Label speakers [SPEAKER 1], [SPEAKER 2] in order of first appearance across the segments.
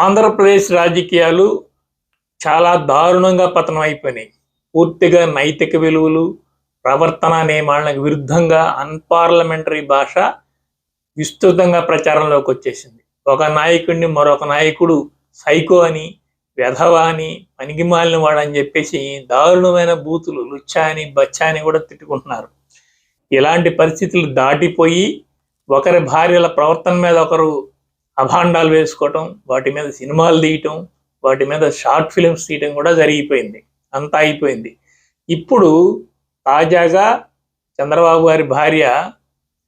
[SPEAKER 1] ఆంధ్రప్రదేశ్ రాజకీయాలు చాలా దారుణంగా పతనం అయిపోయినాయి. పూర్తిగా నైతిక విలువలు ప్రవర్తన నియమాలకు విరుద్ధంగా అన్పార్లమెంటరీ భాష విస్తృతంగా ప్రచారంలోకి వచ్చేసింది. ఒక నాయకుడిని మరొక నాయకుడు సైకో అని వెధవ అని పనికిమాలిన వాడని చెప్పేసి దారుణమైన బూతులు లుచ్చా అని బచ్చా అని కూడా తిట్టుకుంటున్నారు. ఇలాంటి పరిస్థితులు దాటిపోయి ఒకరి భార్యల ప్రవర్తన మీద ఒకరు అభాండాలు వేసుకోవటం వాటి మీద సినిమాలు తీయటం వాటి మీద షార్ట్ ఫిలిమ్స్ తీయటం కూడా జరిగిపోయింది. అంతా అయిపోయింది. ఇప్పుడు తాజాగా చంద్రబాబు గారి భార్య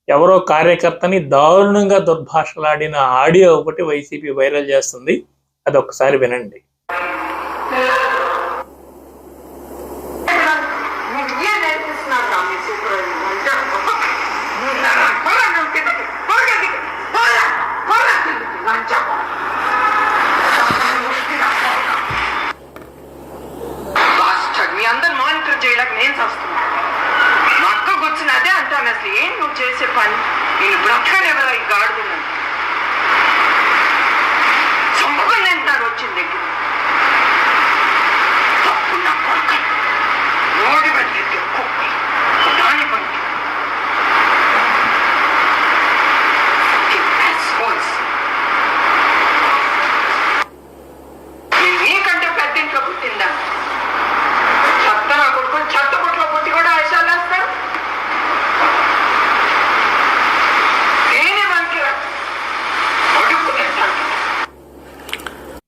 [SPEAKER 1] ఎవరో కార్యకర్తని దారుణంగా దుర్భాషలాడిన ఆడియో ఒకటి వైసీపీ వైరల్ చేస్తుంది. అది ఒక్కసారి వినండి.
[SPEAKER 2] వస్తున్నావు నేను వస్తున్నాను అదే అంటాను అసలు. ఏం నువ్వు చేసే పని? నేను బ్రతకనివ్వరా ఈ గాడుతున్నాను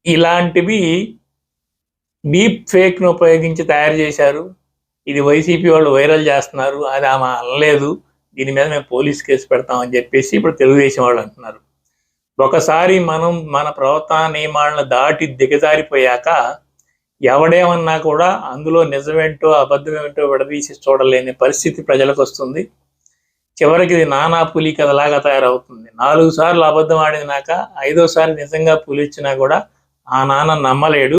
[SPEAKER 1] ఇలాంటివి డీప్ ఫేక్ను ఉపయోగించి తయారు చేశారు. ఇది వైసీపీ వాళ్ళు వైరల్ చేస్తున్నారు. అది ఆమె అనలేదు. దీని మీద మేము పోలీస్ కేసు పెడతామని చెప్పేసి ఇప్పుడు తెలుగుదేశం వాళ్ళు అంటున్నారు. ఒకసారి మనం మన ప్రవర్తన నియమాలను దాటి దిగజారిపోయాక ఎవడేమన్నా కూడా అందులో నిజమేంటో అబద్ధమేంటో విడదీసి చూడలేని పరిస్థితి ప్రజలకు వస్తుంది. చివరికి ఇది నానా పులి కథలాగా తయారవుతుంది. నాలుగు సార్లు అబద్ధం ఆడినాక ఐదోసారి నిజంగా పులి ఇచ్చినా కూడా ఆ నాన్న నమ్మలేడు.